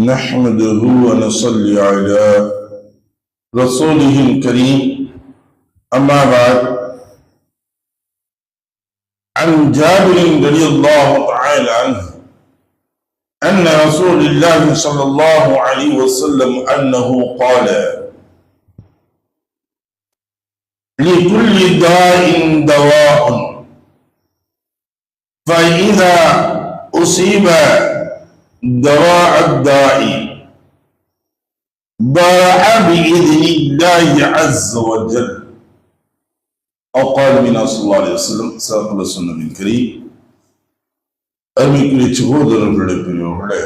نحمده ونصلي على رسوله الكريم. أما بعد عن جابر رضي الله تعالى عنه أن رسول الله صلى الله عليه وسلم أنه قال لكل داء دواء فإذا أصيب دواء الداء ضاع بإذن الله عز وجل أو قال من صلى الله عليه وسلم سأقول السنة من كريم அருமைக்குரிய சகோதரர்களுடைய பெரியவர்களே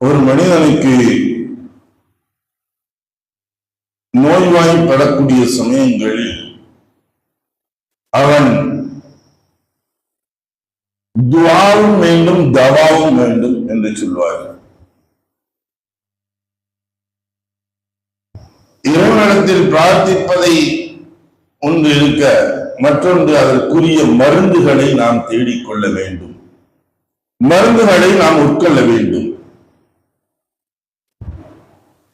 ஒரு மனிதனுக்கு நோய்வாய்ப்படக்கூடிய சமயங்களில் அவன் துவாவும் வேண்டும் தவாவும் வேண்டும் என்று சொல்வார்கள். இறைவனிடத்தில் பிரார்த்திப்பதை ஒன்று இருக்க மற்றொன்று அதற்குரிய மருந்துகளை நாம் தேடிக்கொள்ள வேண்டும். மருந்துகளை நாம் உட்கொள்ள வேண்டும்.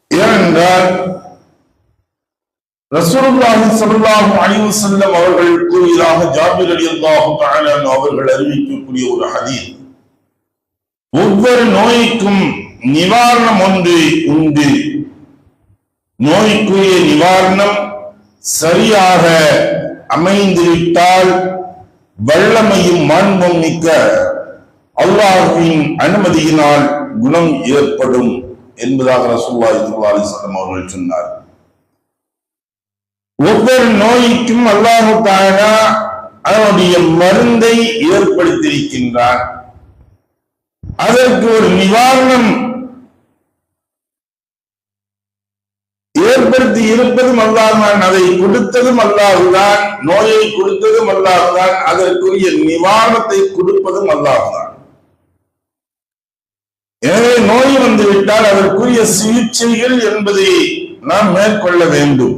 ஏனென்றால் ரசூலுல்லாஹி ஸல்லல்லாஹு அலைஹி வஸல்லம் அவர்கள் கூறியதாக ஜாபிர் ரலியல்லாஹு தஆலா அவர்கள் அறிவிக்கக்கூடிய ஒரு ஹதீஸ். ஒவ்வொரு நோய்க்கும் நிவாரணம் ஒன்று உண்டு. நோய்க்குரிய நிவாரணம் சரியாக அமைந்துவிட்டால் வல்லமையும் மாண்பும் மிக்க அல்லாஹின் அனுமதியினால் குணம் ஏற்படும் என்பதாக ரசூல்லாஹி ஸல்லல்லாஹு அலைஹி வஸல்லம் அவர்கள் சொன்னார் ஒவ்வொரு நோய்க்கும் அல்லாஹு தாரா அதனுடைய மருந்தை ஏற்படுத்தியிருக்கின்றார் அதற்கு ஒரு நிவாரணம் ஏற்படுத்தி இருப்பதும் அல்லாஹுதான் அதை கொடுத்ததும் அல்லாஹுதான் நோயை கொடுத்ததும் அல்லாஹுதான் அதற்குரிய நிவாரணத்தை கொடுப்பதும் அல்லாஹுதான் எனவே நோய் வந்துவிட்டால் அதற்குரிய சிகிச்சைகள் என்பதை நாம் மேற்கொள்ள வேண்டும்.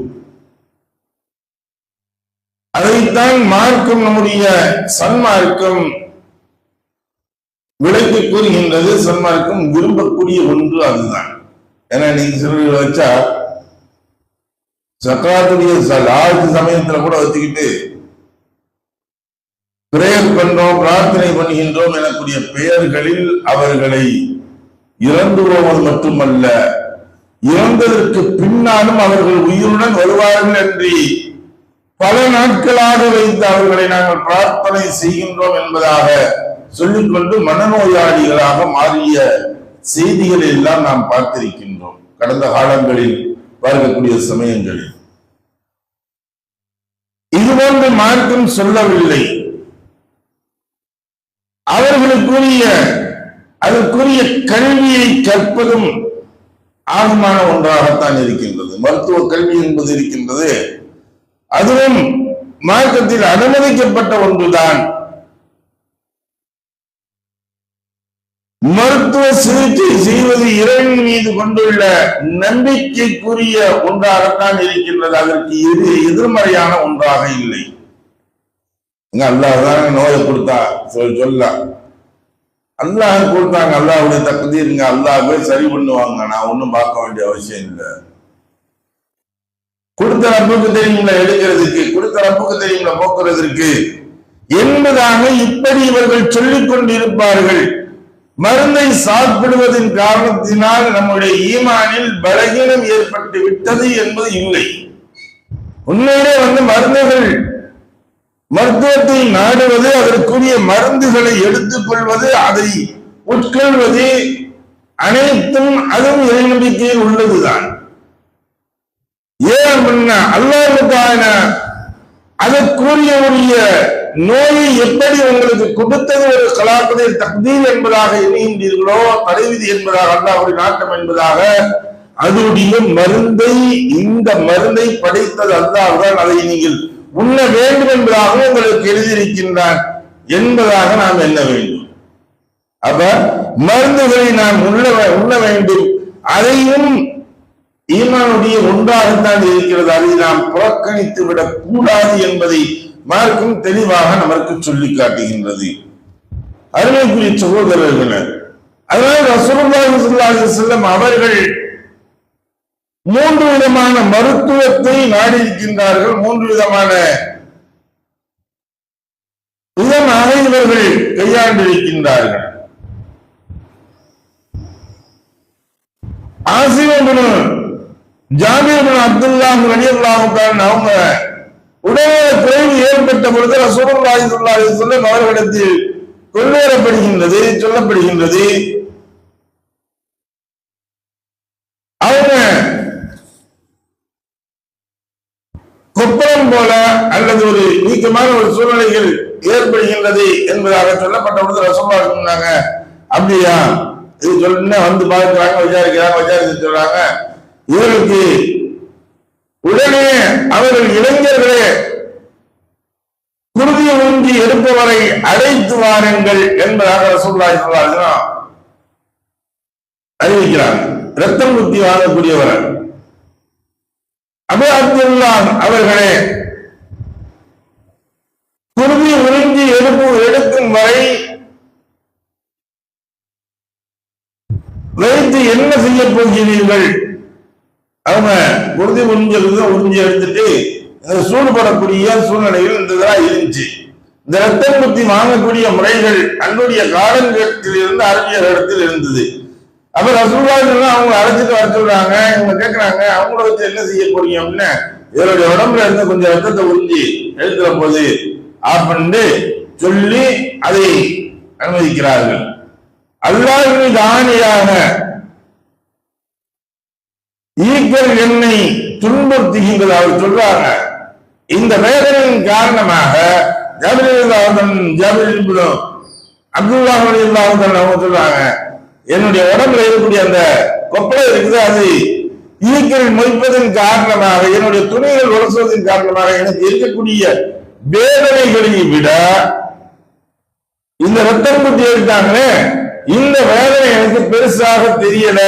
அதைத்தான் மார்க்கும் நம்முடைய சன்மார்க்கம் விலைக்கு கூறுகின்றது. சன்மார்க்கம் விரும்பக்கூடிய ஒன்று அதுதான். ஏன்னா நீங்க சிறுவில் வச்சா சக்கராத்துடைய லாஸ்ட் சமயத்துல கூட வச்சுக்கிட்டு பிரேயர் பண்றோம் பிரார்த்தனை பண்ணுகின்றோம் எனக்கூடிய பெயர்களில் அவர்களை இறந்து போவது மட்டுமல்ல இறந்ததற்கு பின்னாலும் அவர்கள் உயிருடன் வருவார்கள் என்று பல நாட்களாக வைத்து அவர்களை நாங்கள் பிரார்த்தனை செய்கின்றோம் என்பதாக சொல்லிக்கொண்டு மனநோயாளிகளாக மாறிய செய்திகளை எல்லாம் நாம் பார்த்திருக்கின்றோம். கடந்த காலங்களில் பார்க்கக்கூடிய சமயங்களில். இதுபோன்று மார்க்கம் சொல்லவில்லை. அவர்களுக்குரிய அதற்குரிய கல்வியை கற்பதும் ஆகமான ஒன்றாகத்தான் இருக்கின்றது. மருத்துவ கல்வி என்பது இருக்கின்றது. அதுவும் மார்க்கத்தில் அனுமதிக்கப்பட்ட ஒன்றுதான். மருத்துவ சிகிச்சை செய்வது இறைவன் மீது கொண்டுள்ள நம்பிக்கைக்குரிய ஒன்றாகத்தான் இருக்கின்றது. அதற்கு எது எதிர்மறையான ஒன்றாக இல்லை. இங்க அல்லாஹ் நோயை கொடுத்தா சொல்ல. சொல்லலாம் அல்லாஹ் கொடுத்தாங்க அல்லாஹுடைய தகுதிங்க அல்லாஹ் போய் சரி பண்ணுவாங்க. நான் ஒன்றும் பார்க்க வேண்டிய அவசியம் இல்லை. கொடுத்த ரப்புக்கு தெரியுங்களா எடுக்கிறதுக்கு. கொடுத்த ரப்புக்கு தெரியுங்களா போக்குறதற்கு என்பதாக இப்படி இவர்கள் சொல்லிக் கொண்டிருப்பார்கள். மருந்தை சாப்பிடுவதன் காரணத்தினால் நம்முடைய ஈமானில் பலகீனம் ஏற்பட்டு விட்டது என்பது இல்லை. உண்மையிலே வந்து மருந்துகள் மருத்துவத்தை நாடுவது அதற்குரிய மருந்துகளை எடுத்துக்கொள்வது அதை உட்கொள்வது அனைத்தும் அதுவும் இறைநம்பிக்கையில் உள்ளதுதான். ஏன் அப்படின்னா அல்லாவுக்கான அதற்குரிய உரிய நோயை எப்படி உங்களுக்கு கொடுத்தது? ஒரு கலாபதில் தக்தீர் என்பதாக எண்ணுகின்றீர்களோ தலைவிதி என்பதாக அல்லாவுடைய நாட்டம் என்பதாக அதனுடைய மருந்தை இந்த மருந்தை படைத்தது அல்லாவுதான் அதை நீங்கள் உண்ண வேண்டும் என்பதாக உங்களுக்கு எழுதியிருக்கின்றான் என்பதாக நாம் எண்ண வேண்டும். அப்ப மருந்துகளை நாம் உண்ண உண்ண வேண்டும். அதையும் ஈமானுடைய ஒன்றாகத்தான் இருக்கிறது. அதை நாம் புறக்கணித்து விடக் கூடாது என்பதை மார்க்கும் தெளிவாக நமக்கு சொல்லி காட்டுகின்றது. அருமைக்குரிய சகோதரர்களே அதனால் ரசூலுல்லாஹி அவர்கள் மூன்று விதமான மருத்துவத்தை நாடியிருக்கின்றார்கள். மூன்று விதமான விதமாக இவர்கள் கையாண்டிருக்கின்றார்கள். ஆசிவன் ஜாபீர் அப்துல்லா ரலியல்லாஹு அவங்க உடனே குறைவு ஏற்பட்ட பொழுது ரசூலுல்லாஹி ஸல்லல்லாஹு அலைஹி வஸல்லம் அவர்களிடத்தில் கொள்வேறப்படுகின்றது சொல்லப்படுகின்றது. அவங்க கொப்பளம் போல அல்லது ஒரு நீக்கமான ஒரு சூழ்நிலைகள் ஏற்படுகின்றது என்பதாக சொல்லப்பட்ட பொழுது ரசூல்லா சொன்னாங்க அப்படியா? இது சொல்லுன்னா வந்து பார்க்கிறாங்க விசாரிக்கிறாங்க விசாரிச்சு சொல்றாங்க. இவருக்கு உடனே அவர்கள் இளைஞர்களே குருதி ஊன்றி எடுப்பவரை அழைத்து வாருங்கள் என்பதாக ரசூல்லாய் சொல்லார்கள் அறிவிக்கிறார் ரத்தம் குத்தி வாங்கக்கூடியவர். அபு அப்துல்லா அவர்களே குருதி உறிஞ்சி எடுப்பு எடுக்கும் வரை வைத்து என்ன செய்ய போகிறீர்கள்? அவங்க உறுதி உறிஞ்சது உறிஞ்சி எடுத்துட்டு சூடுபடக்கூடிய சூழ்நிலையில் இந்த இதெல்லாம் இருந்துச்சு. இந்த ரத்தம் புத்தி வாங்கக்கூடிய முறைகள் அன்னுடைய காலங்கத்தில் இருந்து அறிஞர்களிடத்தில் இருந்தது. அப்ப ரசூல்லா அவங்க அழைச்சிட்டு வர சொல்றாங்க இவங்க கேட்கறாங்க அவங்கள வச்சு என்ன செய்ய போறீங்க அப்படின்னு? இவருடைய உடம்புல இருந்து கொஞ்சம் ரத்தத்தை உறிஞ்சி எடுக்கிற போது அப்படின்னு சொல்லி அதை அனுமதிக்கிறார்கள். அல்லாஹின் தானியாக ஈக்கள் என்னை துன்புறுத்துகின்றது அவர் சொல்றாங்க. இந்த வேதனையின் காரணமாக ஜாபிரின் ஜாபிர் அப்துல்லா அலில்லாஹன் அவங்க சொல்றாங்க என்னுடைய உடம்புல இருக்கக்கூடிய அந்த கொப்பளை இருக்குது அது ஈக்கள் மொய்ப்பதன் காரணமாக என்னுடைய துணிகள் உரசுவதன் காரணமாக எனக்கு இருக்கக்கூடிய வேதனைகளை விட இந்த ரத்தம் குத்தி எடுத்தாங்களே இந்த வேதனை எனக்கு பெருசாக தெரியல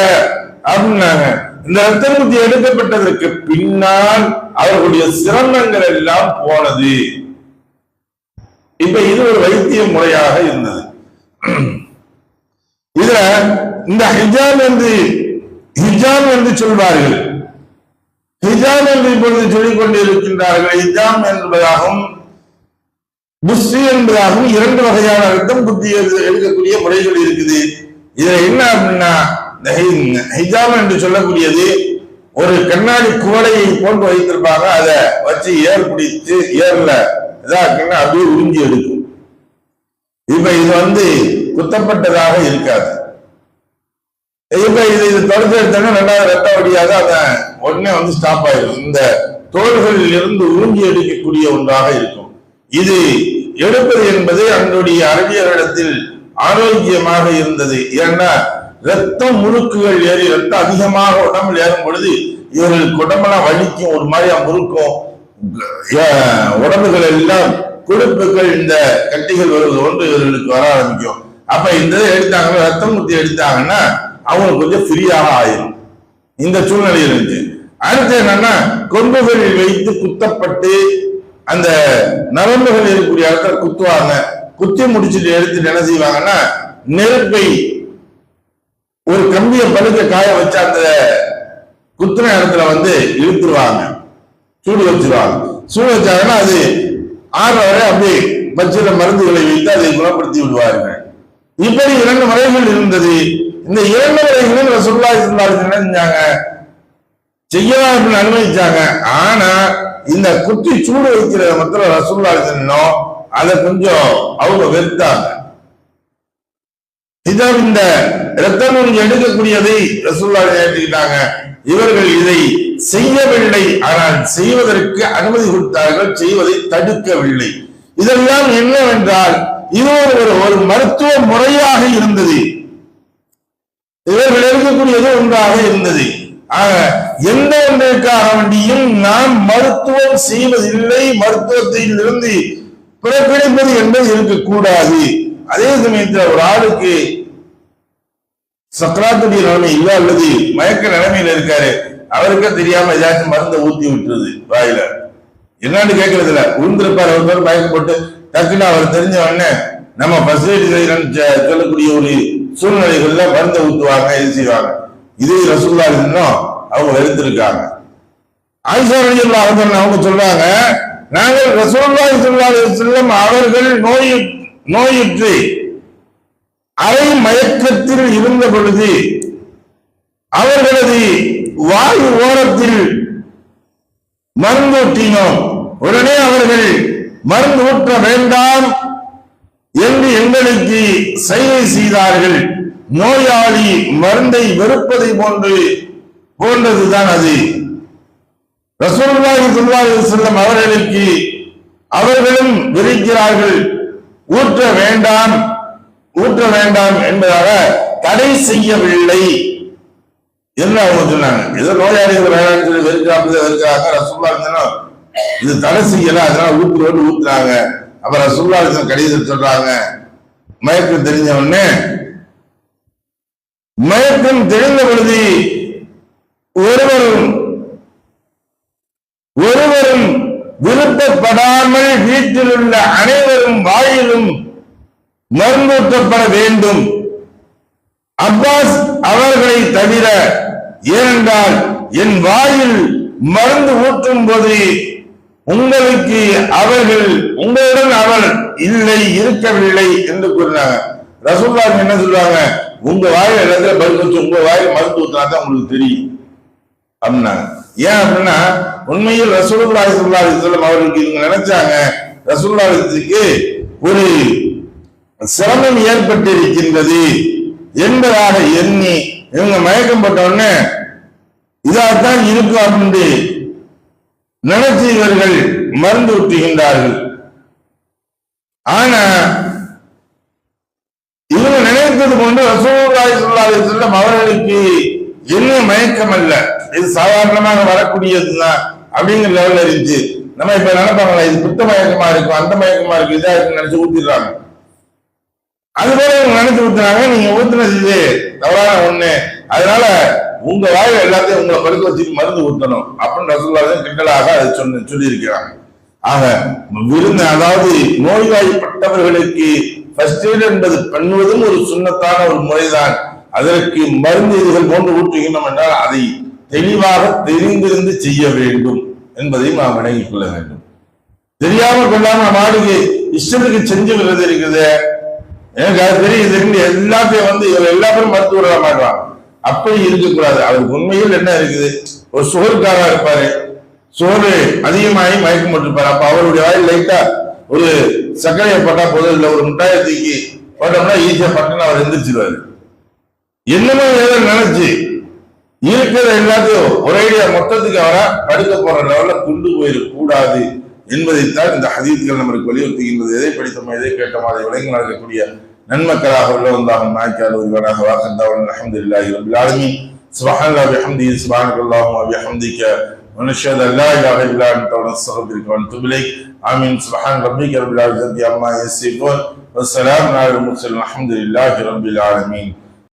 அப்படின்னாங்க. இந்த ரத்தம் புத்தி எடுக்கப்பட்டதற்கு பின்னால் அவர்களுடைய சிரமங்கள் எல்லாம் போனது. இப்ப இது ஒரு வைத்திய முறையாக இருந்தது. இதுல இந்த ஹிஜாம் என்று ஹிஜாம் என்று சொல்வார்கள். ஹிஜாம் என்று இப்பொழுது சொல்லிக் கொண்டிருக்கின்றார்கள். ஹிஜாம் என்பதாகவும் புஷ்ரி என்பதாகவும் இரண்டு வகையான ரத்தம் குத்தி எடுக்கக்கூடிய முறைகள் இருக்குது. இதுல என்ன அப்படின்னா ஹிஜாப் என்று சொல்லக்கூடியது ஒரு கண்ணாடி குவளையை போன்று வைத்திருப்பாங்க. அதை வச்சு ஏர் பிடித்து ஏர்ல இதாக்குன்னா அப்படியே உறிஞ்சி எடுக்கும். இப்ப இது வந்து குத்தப்பட்டதாக இருக்காது. இப்ப இது இது தொடர்ந்து எடுத்தோன்னா ரெண்டாவது ரத்த வழியாக உடனே வந்து ஸ்டாப் ஆயிடும் இந்த தோள்களில் இருந்து உறிஞ்சி எடுக்கக்கூடிய ஒன்றாக இருக்கும். இது எடுப்பது என்பது அன்றைய அறிவியலிடத்தில் ஆரோக்கியமாக இருந்தது. ஏன்னா ரத்தம் முறுக்குகள் ஏறி ரத்தம் அதிகமாக உடம்பில் ஏறும் பொழுது இவர்களுக்கு உடம்பெல்லாம் வலிக்கும் ஒரு மாதிரியா முறுக்கும் உடம்புகள் எல்லாம் கொழுப்புகள் இந்த கட்டிகள் வருவது ஒன்று இவர்களுக்கு வர ஆரம்பிக்கும். அப்ப இந்த இதை எடுத்தாங்கன்னா ரத்தம் குத்தி எடுத்தாங்கன்னா அவங்களுக்கு கொஞ்சம் ஃப்ரீயாக ஆயிரும். இந்த சூழ்நிலை இருந்து. அடுத்து என்னன்னா கொம்புகளில் வைத்து குத்தப்பட்டு அந்த நரம்புகள் இருக்கக்கூடிய இடத்துல குத்துவாங்க. குத்தி முடிச்சுட்டு எடுத்துட்டு என்ன செய்வாங்கன்னா நெருப்பை ஒரு கம்பிய பழுக்க காய வச்சு அந்த குத்துன இடத்துல வந்து இழுத்துருவாங்க. சூடு வச்சிருவாங்க. சூடு வச்சாங்கன்னா அது ஆறு வரை அப்படியே பச்சில மருந்துகளை வைத்து அதை குணப்படுத்தி விடுவார்கள். இப்படி இரண்டு முறைகள் இருந்தது. இந்த இரண்டு முறைகளும் ரசூலுல்லாஹி இருந்தாலும் என்ன செஞ்சாங்க. செய்யலாம் அப்படின்னு அனுமதிச்சாங்க. ஆனா இந்த குத்தி சூடு வைக்கிற மத்தில ரசுல்லா சொன்னோம் அதை கொஞ்சம் அவங்க வெறுத்தாங்க. இதோ இந்த ரத்தம் எடுக்கக்கூடியதை ரசூல்லா ஏற்றுக்கிட்டாங்க இவர்கள் இதை செய்யவில்லை. ஆனால் செய்வதற்கு அனுமதி கொடுத்தார்கள். செய்வதை தடுக்கவில்லை. இதெல்லாம் என்னவென்றால் இது ஒரு ஒரு மருத்துவ முறையாக இருந்தது. இவர்கள் எடுக்கக்கூடியது ஒன்றாக இருந்தது. ஆக எந்த ஒன்றிற்காக வேண்டியும் நாம் மருத்துவம் செய்வதில்லை. மருத்துவத்தில் இருந்து பிறப்பிடிப்பது என்பது இருக்கக்கூடாது. அதே சமயத்தில் ஒரு ஆளுக்கு சக்கராத்துடைய நிலைமை இல்ல அல்லது மயக்க நிலைமையில இருக்காரு அவருக்கே தெரியாம ஏதாச்சும் மருந்தை ஊத்தி விட்டுருது வாயில. என்னன்னு கேட்கறது இல்ல உளுந்திருப்பார் அவர் மயக்கப்பட்டு டக்குன்னு அவர் தெரிஞ்ச உடனே நம்ம ஃபெசிலிட்டி செய்யறோம்னு சொல்லக்கூடிய ஒரு சூழ்நிலைகள்ல மருந்தை ஊத்துவாங்க இது செய்வாங்க. இது ரசூல்லா இன்னும் அவங்க வெறுத்திருக்காங்க. ஆயிஷா ரலியல்லாஹு அவங்க சொல்றாங்க நாங்கள் ரசூல்லா ஸல்லல்லாஹு அவர்கள் நோய் நோயுற்று. அரை மயக்கத்தில் இருந்த பொழுது அவர்களது வாயு ஓரத்தில் மருந்தூட்டினோம். உடனே அவர்கள் மருந்து ஊற்ற வேண்டாம் என்று எங்களுக்கு சைகை செய்தார்கள். நோயாளி மருந்தை வெறுப்பதை போன்று போன்றதுதான் அது. ரசூலுல்லாஹி ஸல்லல்லாஹு அலைஹி அவர்களுக்கு அவர்களும் விரிக்கிறார்கள் ஊற்ற வேண்டாம் ஊற்ற வேண்டாம் என்பதாக தடை செய்யவில்லை என்று அவங்க சொன்னாங்க. ஏதோ நோயாளிகள் வேணாம்னு சொல்லி வெறுக்கிறாங்க வெறுக்கிறாங்க ரசூல்லா இருந்தாலும் இது தடை செய்யல அதனால ஊத்துறோன்னு ஊத்துறாங்க அப்ப ரசூல்லா இருந்த கடிதம் சொல்றாங்க மயக்கம் தெரிஞ்ச உடனே மயக்கம் தெரிந்த பொழுது ஒருவரும் ஒருவரும் விருப்பப்படாமல் வீட்டில் உள்ள அனைவரும் வாயிலும் மருந்தூட்டப்பட வேண்டும் அப்பாஸ் அவர்களை தவிர ஏனென்றால் என் வாயில் மருந்து ஊற்றும் போது உங்களுக்கு அவர்கள் உங்களுடன் அவர் இல்லை இருக்கவில்லை என்று கூறினாங்க. ரசூல்லா என்ன சொல்றாங்க உங்க வாயில் இடத்துல பதில் வச்சு உங்க வாயில் மருந்து ஊற்றினா தான் உங்களுக்கு தெரியும் அப்படின்னா ஏன் அப்படின்னா உண்மையில் ரசூல்லா ஸல்லல்லாஹு அலைஹி அவர்களுக்கு இவங்க நினைச்சாங்க ரசூலுல்லாஹிக்கு ஒரு சிரமம் ஏற்பட்டிருக்கின்றது என்பதாக எண்ணி இவங்க மயக்கம் பட்ட உடனே இதாத்தான் இருக்கும் அப்படின்னு நினைச்சு இவர்கள் மருந்து ஊற்றுகின்றார்கள் ஆனா இவங்க நினைத்தது கொண்டு ரசூலுல்லாஹி ஸல்லல்லாஹு செல்லும் அவர்களுக்கு என்ன மயக்கம் அல்ல இது சாதாரணமாக வரக்கூடியதுதான் அப்படிங்கிற லெவல் இருந்துச்சு. நம்ம இப்ப நினைப்பாங்களா இது புத்த மயக்கமா இருக்கும் அந்த மயக்கமா இருக்கு இதா இருக்குன்னு நினைச்சு ஊத்திடுறாங்க. அது போல இவங்க நினைச்சு ஊத்துனாங்க நீங்க ஊத்துனது இது தவறான ஒண்ணு. அதனால உங்க வாயில் எல்லாத்தையும் உங்களை படுக்க வச்சுட்டு மருந்து ஊத்தணும் அப்படின்னு ரசூலுல்லாஹி கிண்டலாக அதை சொன்ன சொல்லி இருக்கிறாங்க ஆக விருந்து அதாவது நோய்வாய்ப்பட்டவர்களுக்கு ஃபர்ஸ்ட் எய்ட் என்பது பண்ணுவதும் ஒரு சுண்ணத்தான ஒரு முறைதான். அதற்கு மருந்து இதுகள் போன்று ஊற்றுகின்றோம் என்றால் அதை தெளிவாக தெரிந்திருந்து செய்ய வேண்டும். என்பதையும் நாம் விளங்கிக் கொள்ள வேண்டும். தெரியாம கொள்ளாம ஆளுக்கு இஷ்டத்துக்கு செஞ்சு விடுறது இருக்குது எனக்கு அது தெரியுது தெரிஞ்சு எல்லாத்தையும் வந்து இவர் எல்லா பேரும் மருத்துவ விட மாட்டான் அப்படி இருக்கக்கூடாது. அவருக்கு உண்மையில் என்ன இருக்குது? ஒரு சோறுக்காரா இருப்பாரு. சோறு அதிகமாகி மயக்கம் போட்டிருப்பாரு. அப்ப அவருடைய வாயில் லைட்டா ஒரு சர்க்கரையை போட்டா போதும். இல்லை ஒரு மிட்டாயை தூக்கி போட்டோம்னா ஈஸியா பட்டுன்னு அவர் எந்திரிச்சிருவாரு. என்னமோ ஏதோ நினைச்சு இருக்கிற எல்லாத்தையும் ஒரேடியா மொத்தத்துக்கு அவரை படுக்க போற லெவல்ல கொண்டு போயிடக் கூடாது என்பதைத்தான் இந்த ஹதீத்கள் நம்மளுக்கு வலியுறுத்துகின்றது எதை படித்தோமோ எதை கேட்டோமோ அதை விளங்கி நடக்கக்கூடிய நன்மக்களாக உள்ளவந்தாகும் நாய்க்கால் ஒருவனாக வாக்கந்தாவன் அலமதுல்லாஹி ரபில் ஆலமீன் سبحان الله وبحمده سبحانك اللهم وبحمدك ونشهد ان لا اله الا انت ونستغفرك ونتوب اليك امين سبحان ربك رب العزه عما يصفون والسلام على المرسلين الحمد لله رب العالمين